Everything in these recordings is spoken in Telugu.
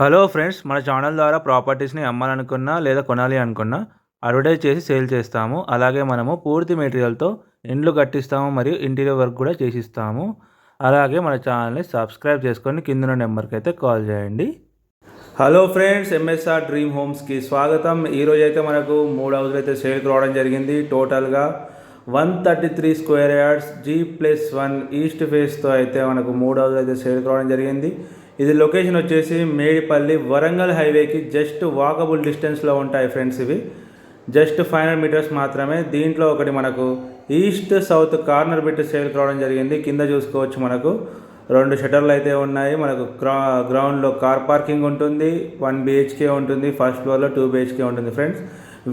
హలో ఫ్రెండ్స్ మన ఛానల్ ద్వారా ప్రాపర్టీస్ని అమ్మాలనుకున్నా లేదా కొనాలి అనుకున్నా అడ్వర్టైజ్ చేసి సేల్ చేస్తాము. అలాగే మనము పూర్తి మెటీరియల్తో ఇండ్లు కట్టిస్తాము మరియు ఇంటీరియర్ వర్క్ కూడా చేసిస్తాము. అలాగే మన ఛానల్ని సబ్స్క్రైబ్ చేసుకొని కింద నెంబర్కి అయితే కాల్ చేయండి. హలో ఫ్రెండ్స్ ఎంఎస్ఆర్ డ్రీమ్ హోమ్స్కి స్వాగతం. ఈరోజు అయితే మనకు మూడు హౌస్లు అయితే సేల్కి రావడం జరిగింది. టోటల్గా one thirty three square yards G plus one east ఫేస్తో అయితే మనకు మూడు హౌస్లు అయితే సేల్కి రావడం జరిగింది. ఇది లొకేషన్ వచ్చేసి మేడిపల్లి వరంగల్ హైవేకి జస్ట్ వాకబుల్ డిస్టెన్స్లో ఉంటాయి ఫ్రెండ్స్ ఇవి. జస్ట్ ఫైవ్ హండ్రెడ్ మీటర్స్ మాత్రమే. దీంట్లో ఒకటి మనకు east south corner bit sale కావడం జరిగింది. కింద చూసుకోవచ్చు మనకు. రెండు షటర్లు అయితే ఉన్నాయి. మనకు గ్రౌ గ్రౌండ్లో కార్ పార్కింగ్ ఉంటుంది. వన్ బిహెచ్కే ఉంటుంది. ఫస్ట్ ఫ్లోర్లో టూ బిహెచ్కే ఉంటుంది ఫ్రెండ్స్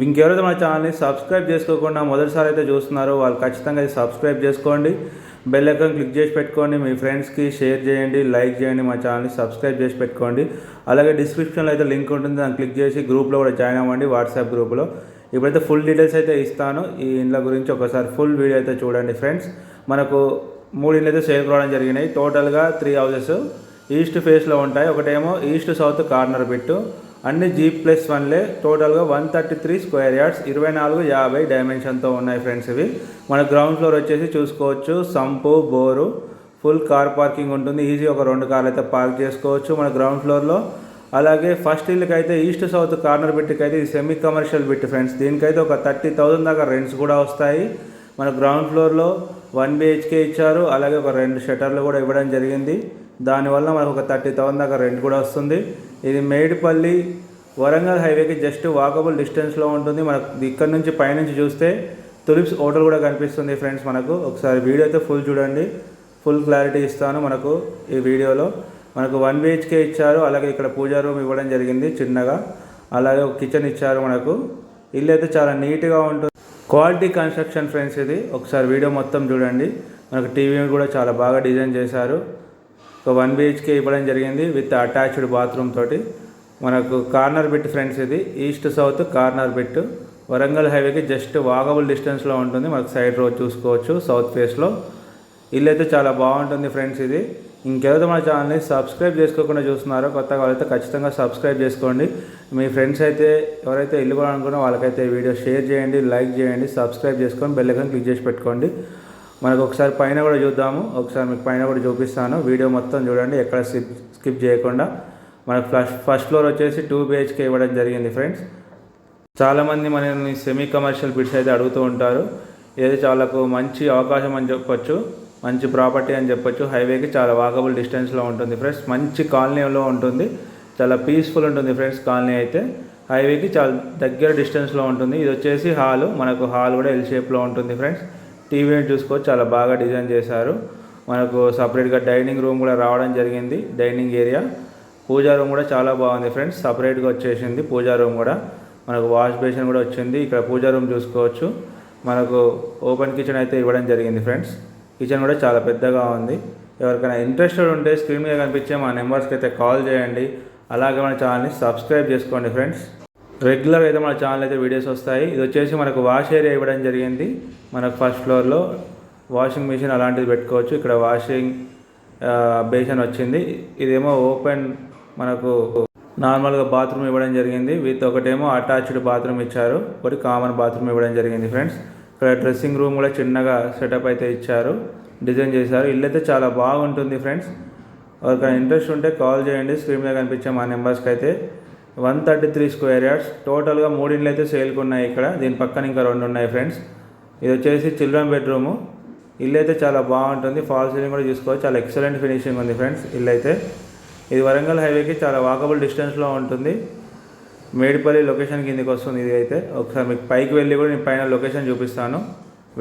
ఇంకెవరైతే మన ఛానల్ని సబ్స్క్రైబ్ చేసుకోకుండా మొదటిసారి అయితే చూస్తున్నారో వాళ్ళు ఖచ్చితంగా సబ్స్క్రైబ్ చేసుకోండి. బెల్ ఐకాన్ క్లిక్ చేసి పెట్టుకోండి. మీ ఫ్రెండ్స్కి షేర్ చేయండి లైక్ చేయండి మా ఛానల్ని సబ్స్క్రైబ్ చేసి పెట్టుకోండి. అలాగే డిస్క్రిప్షన్లో అయితే లింక్ ఉంటుంది దాన్ని క్లిక్ చేసి గ్రూప్లో కూడా జాయిన్ అవ్వండి వాట్సాప్ గ్రూప్లో. ఇప్పుడైతే ఫుల్ డీటెయిల్స్ అయితే ఇస్తాను. ఈ ఇండ్ల గురించి ఒకసారి ఫుల్ వీడియో అయితే చూడండి ఫ్రెండ్స్. మనకు మూడు ఇండ్లు అయితే సేల్ రావడం జరిగినాయి. టోటల్గా త్రీ హౌసెస్ ఈస్ట్ ఫేస్లో ఉంటాయి. ఒకటేమో ఈస్ట్ సౌత్ కార్నర్ బిట్టు. అన్ని జీ ప్లస్ వన్లే టోటల్గా one thirty three square yards ఇరవై నాలుగు యాభై డైమెన్షన్తో ఉన్నాయి ఫ్రెండ్స్ ఇవి. మన గ్రౌండ్ ఫ్లోర్ వచ్చేసి చూసుకోవచ్చు sump bore full car parking ఉంటుంది. ఈజీ ఒక రెండు కార్లు అయితే పార్క్ చేసుకోవచ్చు మన గ్రౌండ్ ఫ్లోర్లో అలాగే ఫస్ట్ ఇల్లుకి అయితే ఈస్ట్ సౌత్ కార్నర్ బిట్కి అయితే ఇది సెమీ కమర్షియల్ బిట్ ఫ్రెండ్స్ దీనికైతే ఒక థర్టీ థౌజండ్ దాకా రెంట్స్ కూడా వస్తాయి. మన గ్రౌండ్ ఫ్లోర్లో వన్ బిహెచ్కే ఇచ్చారు. అలాగే ఒక రెండు షటర్లు కూడా ఇవ్వడం జరిగింది. దానివల్ల మనకు ఒక థర్టీ థౌసండ్ దాకా రెంట్ కూడా వస్తుంది. ఇది మేడిపల్లి వరంగల్ హైవేకి జస్ట్ వాకబుల్ డిస్టెన్స్లో ఉంటుంది. మనకు ఇక్కడ నుంచి పైనుంచి చూస్తే తులిప్స్ హోటల్ కూడా కనిపిస్తుంది ఫ్రెండ్స్ మనకు. ఒకసారి వీడియో అయితే ఫుల్ చూడండి. ఫుల్ క్లారిటీ ఇస్తాను మనకు ఈ వీడియోలో. మనకు వన్ బిహెచ్కే ఇచ్చారు. అలాగే ఇక్కడ పూజా రూమ్ ఇవ్వడం జరిగింది చిన్నగా. అలాగే ఒక కిచెన్ ఇచ్చారు మనకు. ఇల్లు అయితే చాలా నీట్గా ఉంటుంది. క్వాలిటీ కన్స్ట్రక్షన్ ఫ్రెండ్స్ ఇది. ఒకసారి వీడియో మొత్తం చూడండి. మనకు టీవీ కూడా చాలా బాగా డిజైన్ చేశారు. ఒక వన్ బిహెచ్కే ఇవ్వడం జరిగింది విత్ అటాచ్డ్ బాత్రూమ్ తోటి. మనకు కార్నర్ బిట్ ఫ్రెండ్స్ ఇది. East south corner bit. Warangal హైవేకి జస్ట్ వాకబుల్ డిస్టెన్స్లో ఉంటుంది. మనకు సైడ్ రోడ్ చూసుకోవచ్చు సౌత్ ఫేస్లో. ఇల్లు అయితే చాలా బాగుంటుంది ఫ్రెండ్స్ ఇది. ఇంకేదో మన ఛానల్ని సబ్స్క్రైబ్ చేసుకోకుండా చూస్తున్నారో కొత్తగా వాళ్ళైతే ఖచ్చితంగా సబ్స్క్రైబ్ చేసుకోండి. మీ ఫ్రెండ్స్ అయితే ఎవరైతే ఇల్లు కొనాలనుకున్నా వాళ్ళకైతే వీడియో షేర్ చేయండి లైక్ చేయండి సబ్స్క్రైబ్ చేసుకొని బెల్ క్లిక్ చేసి పెట్టుకోండి. మనకు ఒకసారి పైన కూడా చూద్దాము. ఒకసారి మీకు పైన కూడా చూపిస్తాను. వీడియో మొత్తం చూడండి. ఎక్కడ స్కిప్ స్కిప్ చేయకుండా. మనకు ఫస్ట్ ఫస్ట్ ఫ్లోర్ వచ్చేసి టూ బిహెచ్కే ఇవ్వడం జరిగింది ఫ్రెండ్స్. చాలామంది మనల్ని సెమీ కమర్షియల్ బిడ్స్ అయితే అడుగుతూ ఉంటారు. ఇది చాలాకు మంచి అవకాశం అని చెప్పొచ్చు మంచి ప్రాపర్టీ అని చెప్పొచ్చు. హైవేకి చాలా వాకబుల్ డిస్టెన్స్లో ఉంటుంది ఫ్రెండ్స్. మంచి కాలనీలో ఉంటుంది. చాలా పీస్ఫుల్ ఉంటుంది ఫ్రెండ్స్ కాలనీ అయితే. హైవేకి చాలా దగ్గర డిస్టెన్స్లో ఉంటుంది. ఇది వచ్చేసి హాల్. మనకు హాల్ కూడా ఎల్ షేప్లో ఉంటుంది ఫ్రెండ్స్. టీవీని చూసుకోవచ్చు. చాలా బాగా డిజైన్ చేశారు. మనకు సపరేట్గా డైనింగ్ రూమ్ కూడా రావడం జరిగింది. Dining area. పూజా రూమ్ కూడా చాలా బాగుంది ఫ్రెండ్స్. సపరేట్గా వచ్చేసింది పూజా రూమ్ కూడా. మనకు వాష్ బేసిన్ కూడా వచ్చింది. ఇక్కడ పూజా రూమ్ చూసుకోవచ్చు. మనకు ఓపెన్ కిచెన్ అయితే ఇవ్వడం జరిగింది ఫ్రెండ్స్. కిచెన్ కూడా చాలా పెద్దగా ఉంది. ఎవరికైనా ఇంట్రెస్టెడ్ ఉంటే స్క్రీన్ మీద కనిపించే మా నెంబర్స్కి అయితే కాల్ చేయండి. అలాగే మన ఛానల్ని సబ్స్క్రైబ్ చేసుకోండి ఫ్రెండ్స్. రెగ్యులర్ అయితే మన ఛానల్ అయితే వీడియోస్ వస్తాయి. ఇది వచ్చేసి మనకు వాష్ ఏరియా ఇవ్వడం జరిగింది. మనకు ఫస్ట్ ఫ్లోర్లో వాషింగ్ మిషన్ అలాంటిది పెట్టుకోవచ్చు. ఇక్కడ వాషింగ్ బేసిన్ వచ్చింది. ఇదేమో ఓపెన్ మనకు నార్మల్గా బాత్రూమ్ ఇవ్వడం జరిగింది. విత్ ఒకటేమో అటాచ్డ్ బాత్రూమ్ ఇచ్చారు. ఒకటి కామన్ బాత్రూమ్ ఇవ్వడం జరిగింది ఫ్రెండ్స్ ఇక్కడ డ్రెస్సింగ్ రూమ్ కూడా చిన్నగా సెటప్ అయితే ఇచ్చారు. డిజైన్ చేశారు. ఇల్లు అయితే చాలా బాగుంటుంది ఫ్రెండ్స్ ఒక ఇంట్రెస్ట్ ఉంటే కాల్ చేయండి. స్క్రీన్ మీద కనిపించే మా నెంబర్స్కి అయితే. One thirty three square yards. టోటల్గా మూడిండ్లు అయితే సేల్కి ఉన్నాయి ఇక్కడ. దీని పక్కన ఇంకా రెండు ఉన్నాయి ఫ్రెండ్స్. ఇది వచ్చేసి చిల్డ్రన్ బెడ్రూము. ఇల్లు అయితే చాలా బాగుంటుంది. ఫాల్ సీలింగ్ కూడా చూసుకోవచ్చు. చాలా ఎక్సలెంట్ ఫినిషింగ్ ఉంది ఫ్రెండ్స్ ఇల్లు అయితే. ఇది వరంగల్ హైవేకి చాలా వాకబుల్ డిస్టెన్స్లో ఉంటుంది. మేడిపల్లి లొకేషన్ కిందకి వస్తుంది ఇది అయితే. ఒకసారి మీకు పైకి వెళ్ళి కూడా నేను పైన లొకేషన్ చూపిస్తాను.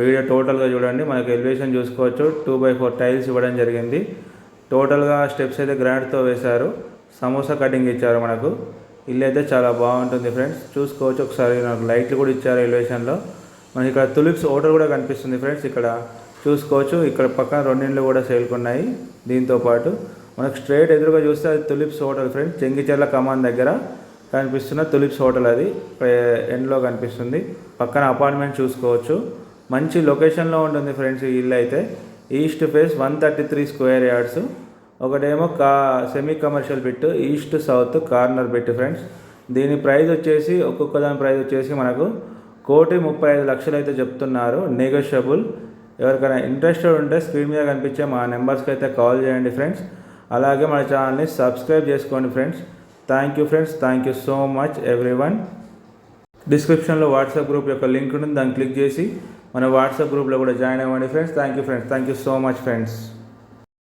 వీడియో టోటల్గా చూడండి. మనకు ఎలివేషన్ చూసుకోవచ్చు. టూ బై ఫోర్ టైల్స్ ఇవ్వడం జరిగింది. టోటల్గా స్టెప్స్ అయితే గ్రాండ్తో వేశారు. సమోసా కటింగ్ ఇచ్చారు మనకు. ఇల్లు అయితే చాలా బాగుంటుంది ఫ్రెండ్స్. చూసుకోవచ్చు ఒకసారి నాకు లైట్లు కూడా ఇచ్చారు ఎలివేషన్లో. మనకి ఇక్కడ తులిప్స్ హోటల్ కూడా కనిపిస్తుంది ఫ్రెండ్స్ ఇక్కడ. చూసుకోవచ్చు ఇక్కడ పక్కన రెండిండ్లు కూడా సేల్కున్నాయి దీంతో పాటు. మనకు స్ట్రైట్ ఎదురుగా చూస్తే అది తులిప్స్ హోటల్ ఫ్రెండ్స్. చెంగిచెర్ల కమాన్ దగ్గర కనిపిస్తున్న తులిప్స్ హోటల్ అది. ఎండ్లో కనిపిస్తుంది. పక్కన అపార్ట్మెంట్ చూసుకోవచ్చు. మంచి లొకేషన్లో ఉంటుంది ఫ్రెండ్స్ ఈ ఇల్లు అయితే east face one thirty three square yards. ఒకటేమో కా semi commercial bit east south corner bit friends దీని ప్రైస్ వచ్చేసి ఒక్కొక్క దాని ప్రైస్ వచ్చేసి మనకు కోటి ముప్పై ఐదు లక్షలు అయితే చెప్తున్నారు. నెగోషియబుల్ ఎవరికైనా ఇంట్రెస్టెడ్ ఉంటే స్క్రీన్ మీద కనిపించే మా నెంబర్స్కి అయితే కాల్ చేయండి ఫ్రెండ్స్ అలాగే మన ఛానల్ని సబ్స్క్రైబ్ చేసుకోండి friends thank you friends thank you so much everyone డిస్క్రిప్షన్లో వాట్సాప్ గ్రూప్ యొక్క లింక్ ఉంటుంది. దాన్ని క్లిక్ చేసి మన వాట్సాప్ గ్రూప్లో కూడా జాయిన్ అవ్వండి friends thank you friends thank you so much friends